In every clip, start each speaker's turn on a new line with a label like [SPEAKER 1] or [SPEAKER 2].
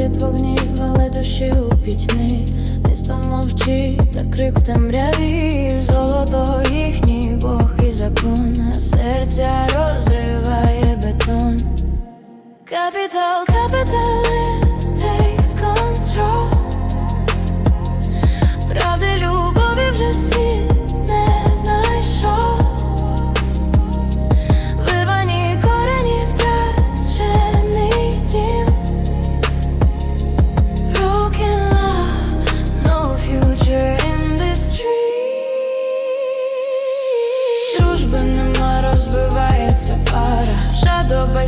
[SPEAKER 1] світ вогнів, але душі у пітьмі. Місто мовчить, та крик в темряві. Золотого їхній Бог і закон, серця розриває бетон. Капітал, капітал.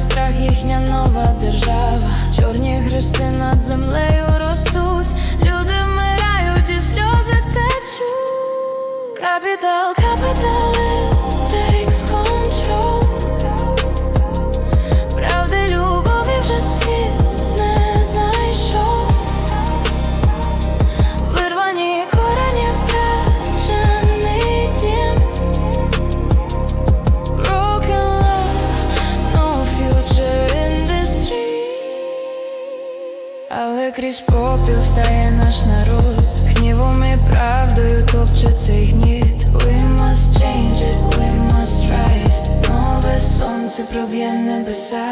[SPEAKER 1] Страх, їхня нова держава. Чорні хрести над землею ростуть. Люди вмирають і сльози течуть. Капітал, капітал, але крізь попіл стає наш народ, гнівом і правдою топче цей гніт. We must change it, we must rise Нове сонце проб'є небеса.